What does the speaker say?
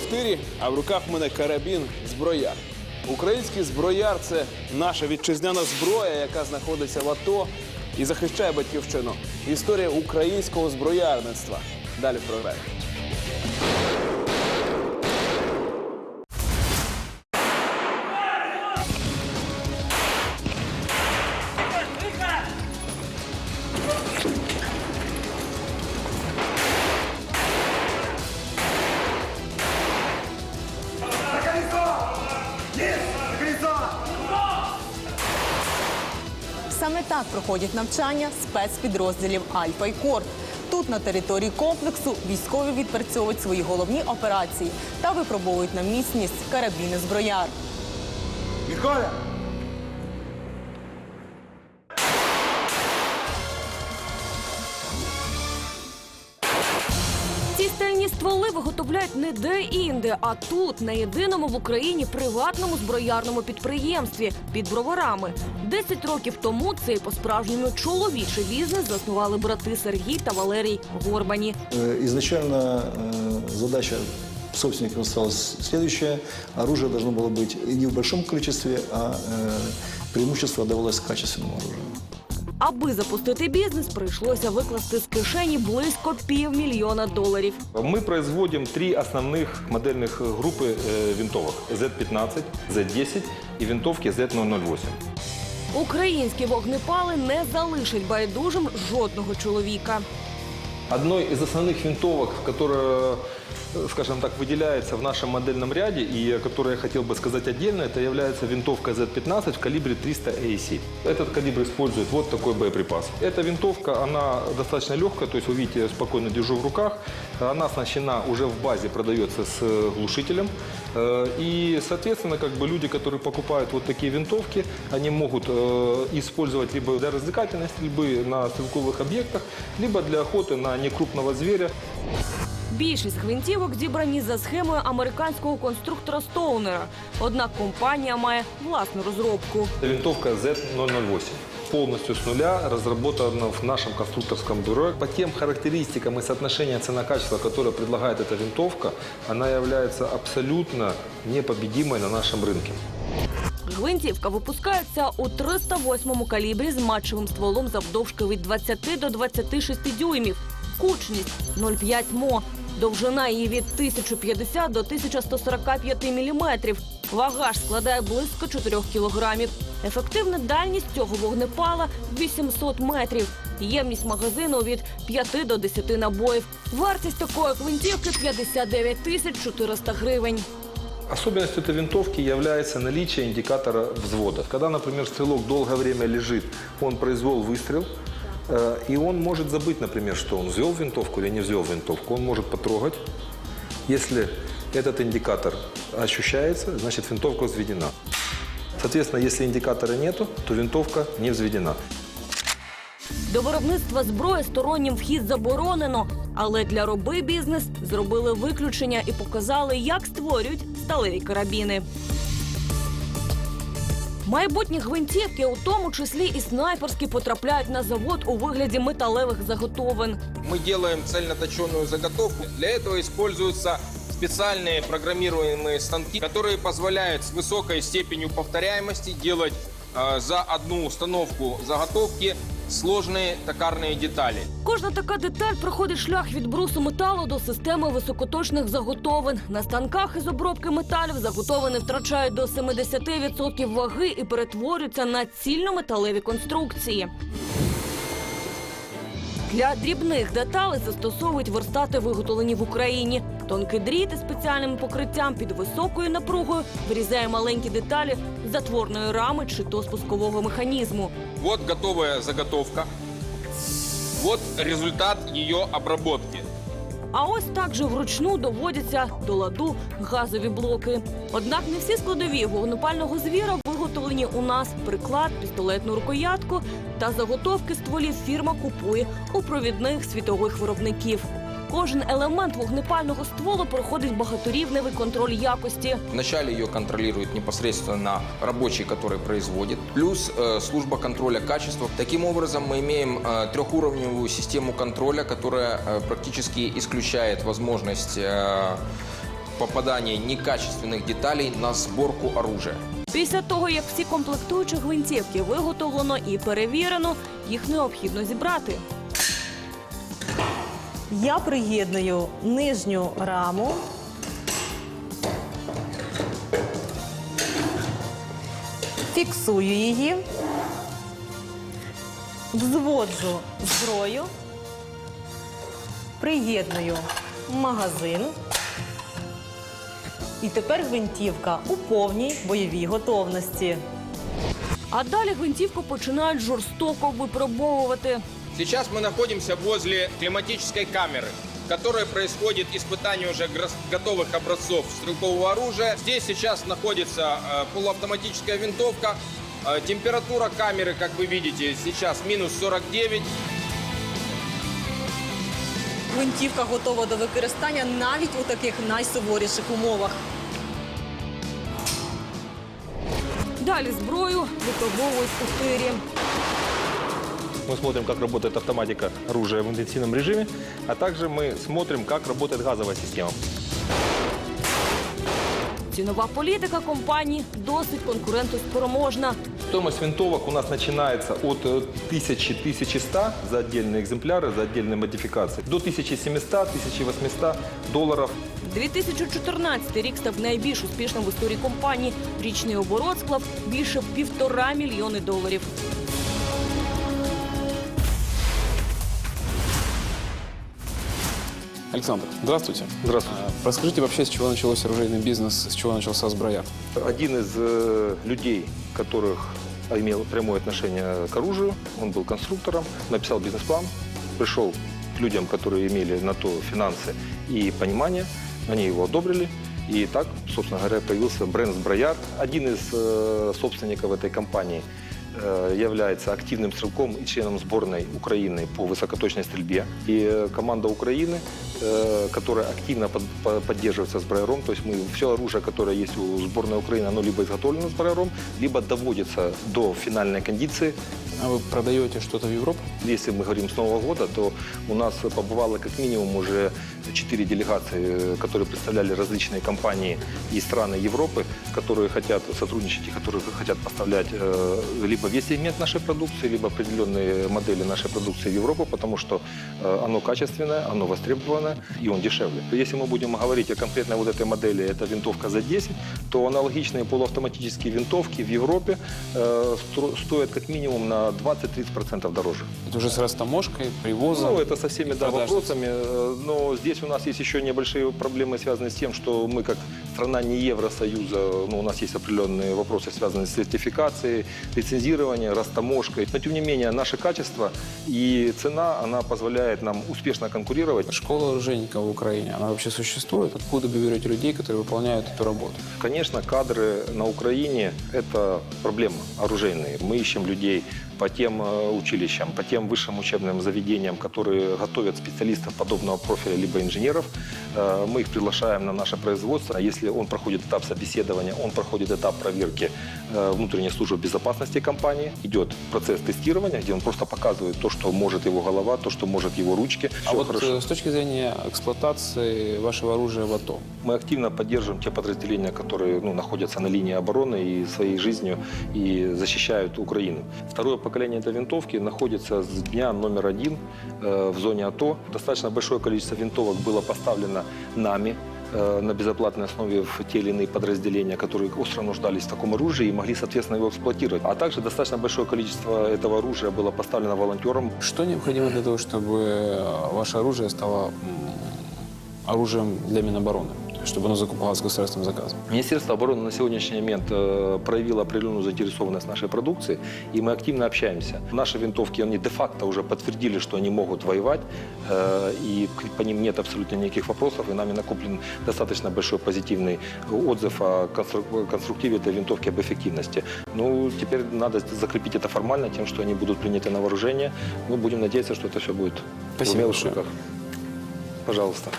в тирі, а в руках в мене карабін зброяр. Український зброяр це наша вітчизняна зброя, яка знаходиться в АТО і захищає батьківщину. Історія українського зброярництва. Далі в програмі. Так проходять навчання спецпідрозділів Альфа і Корт. Тут на території комплексу військові відпрацьовують свої головні операції та випробовують на міцність карабіни зброяр. Миколя! стальні стволи виготовляють не де-інде, а тут, на єдиному в Україні приватному зброярному підприємстві під броварами. Десять років тому цей по-справжньому чоловічий бізнес заснували брати Сергій та Валерій Горбані. Э, Изначально э, задача собственников осталась следующая. Оружие должно было быть не в большом количестве, а э, преимущество отдавалось качественному оружию. Аби запустити бізнес, прийшлося викласти з кишені близько півмільйона доларів. Мы производим три основных модельных группы э, винтовок. Z15, Z10 и винтовки Z008. Українські вогнепали не залишать байдужим жодного чоловіка. Одной из основных винтовок, которая, скажем так, выделяется в нашем модельном ряде и о я хотел бы сказать отдельно, это является винтовка Z15 в калибре 300 AEC. Этот калибр использует вот такой боеприпас. Эта винтовка, она достаточно легкая, то есть вы видите, я спокойно держу в руках. Она оснащена уже в базе, продается с глушителем. Э, И, соответственно, как бы люди, которые покупают вот такие винтовки, они могут э, использовать либо для развлекательной стрельбы на стрелковых объектах, либо для охоты на некрупного зверя. Більшість гвинтівок зібрані за схемою американського конструктора Стоунера. Однак компанія має власну розробку. Это винтовка Z008. Полностью с нуля разработана в нашем конструкторском бюро. По тем характеристикам и соотношения цена-качество, которое предлагает эта винтовка, она является абсолютно непобедимой на нашем рынке. Гвинтівка випускається у 308 калібрі з матчевим стволом завдовжки від 20 до 26 дюймів. Кучність 0,5 мо. Довжина її від 1050 до 1145 міліметрів. Вага ж складає близько 4 кілограмів. Ефективна дальність цього вогнепала 800 метрів. Ємність магазину від 5 до 10 набоїв. Вартість такої гвинтівки 59 тисяч 400 гривень. Особенностью этой винтовки является наличие индикатора взвода. Когда, например, стрелок долгое время лежит, он произвел выстрел, э, и он может забыть, например, что он взвел винтовку или не взвел винтовку. Он может потрогать. Если этот индикатор ощущается, значит винтовка взведена. Соответственно, если индикатора нету, то винтовка не взведена. До виробництва зброї стороннім вхід заборонено, але для роби бізнес зробили виключення і показали, як створюють сталеві карабіни. Майбутні гвинтівки, у тому числі і снайперські, потрапляють на завод у вигляді металевих заготовин. Мы делаем цельноточенную заготовку. Для этого используются специальные программируемые станки, которые позволяют с высокой степенью повторяемости делать э, за одну установку заготовки сложные токарные детали. Кожна така деталь проходить шлях від брусу металу до системи високоточних заготовин. На станках із обробки металів заготовини втрачають до 70% ваги і перетворюються на цільнометалеві конструкції. Для дрібних деталей застосовують верстати, виготовлені в Україні. Тонкий дріт із спеціальним покриттям під високою напругою вирізає маленькі деталі затворної рами чи то спускового механізму. Вот готовая заготовка. Вот результат ее обработки. А ось так же вручну доводяться до ладу газові блоки. Однак не всі складові вогнепального звіра виготовлені у нас. Приклад, пістолетну рукоятку та заготовки стволів фірма купує у провідних світових виробників. Кожен елемент вогнепального стволу проходить багаторівневий контроль якості. Вначале ее контролирует непосредственно рабочий, который производит, плюс э, служба контроля качества. Таким образом, мы имеем э, трехуровневую систему контроля, которая э, практически исключает возможность э, попадания некачественных деталей на сборку оружия. Після того, як всі комплектуючі гвинтівки виготовлено і перевірено, їх необхідно зібрати. Я приєдную нижню раму. Фіксую її. Взводжу зброю. Приєдную магазин. І тепер гвинтівка у повній бойовій готовності. А далі гвинтівку починають жорстоко випробовувати. Сейчас мы находимся возле климатической камеры, в которой происходит испытание уже грос- готовых образцов стрелкового оружия. Здесь сейчас находится э, полуавтоматическая винтовка. Э, температура камеры, как вы видите, сейчас минус 49. Гвинтівка готова до використання навіть у таких найсуворіших умовах. Далі зброю випробовують у тирі. Мы смотрим, как работает автоматика оружия в интенсивном режиме, а также мы смотрим, как работает газовая система. Цінова політика компанії досить конкурентоспроможна. Стоимость винтовок у нас начинается от э, 1000-1100 за отдельные экземпляры, за отдельные модификации, до 1700-1800 долларов 2014 рік став найбільш успішним в історії компанії. Річний оборот склав більше півтора мільйони доларів. Александр, здравствуйте. Здравствуйте. А, Расскажите вообще, с чего начался оружейный бизнес, с чего начался Сброяр? Один из э, людей, которых имел прямое отношение к оружию, он был конструктором, написал бизнес-план, пришел к людям, которые имели на то финансы и понимание, они его одобрили. И так, собственно говоря, появился бренд «Сброяр». Один из э, собственников этой компании является активным стрелком и членом сборной Украины по высокоточной стрельбе. И э, команда Украины, э, которая активно под- по- поддерживается сброяром, то есть мы все оружие, которое есть у сборной Украины, оно либо изготовлено сброяром, либо доводится до финальной кондиции. А вы продаете что-то в Европу? Если мы говорим с Нового года, то у нас побывало как минимум уже четыре делегации, э, которые представляли различные компании и страны Европы, которые хотят сотрудничать и которые хотят поставлять э, либо весь сегмент нашей продукции, либо определенные модели нашей продукции в Европу, потому что э, оно качественное, оно востребованное и он дешевле. Если мы будем говорить о конкретной вот этой модели, это винтовка за 10, то аналогичные полуавтоматические винтовки в Европе э, стро- стоят как минимум на 20-30% дороже. Это уже с растаможкой, привозом? Ну, это со всеми да, продажностью. вопросами. э, Но здесь у нас есть еще небольшие проблемы, связанные с тем, что мы как страна не Евросоюза, ну, у нас есть определенные вопросы, связанные с сертификацией, лицензированием, растаможкой. Но, тем не менее, наше качество и цена, она позволяет нам успешно конкурировать. Школа оружейника в Украине, она вообще существует? Откуда вы берете людей, которые выполняют эту работу? Конечно, кадры на Украине – это проблема оружейные. Мы ищем людей по тем э, училищам, по тем высшим учебным заведениям, которые готовят специалистов подобного профиля, либо инженеров. Э, Мы их приглашаем на наше производство. А Если он проходит этап собеседования, он проходит этап проверки э, внутренней службы безопасности компании, идет процесс тестирования, где он просто показывает то, что может его голова, то, что может его ручки. а Всё вот хорошо. с точки зрения эксплуатации вашего оружия в АТО, Мы активно поддерживаем те подразделения, которые ну, находятся на линии обороны и своей жизнью и защищают Украину. Второе поколение этой винтовки находится с дня номер один э, в зоне АТО. Достаточно большое количество винтовок было поставлено нами э, на безоплатной основе в те или иные подразделения, которые остро нуждались в таком оружии и могли, соответственно, его эксплуатировать. А также достаточно большое количество этого оружия было поставлено волонтерам что необходимо для того, чтобы э, ваше оружие стало оружием для Минобороны? Чтобы оно закупалось государственным заказом? Министерство обороны на сегодняшний момент э, проявило определенную заинтересованность нашей продукции, и мы активно общаемся. Наши винтовки, они де-факто уже подтвердили, что они могут воевать, э, и по ним нет абсолютно никаких вопросов, и нами накоплен достаточно большой позитивный отзыв о констру- конструктиве этой винтовки, об эффективности. Ну, теперь надо закрепить это формально тем, что они будут приняты на вооружение. Мы будем надеяться, что это все будет Спасибо в умелых руках. Пожалуйста.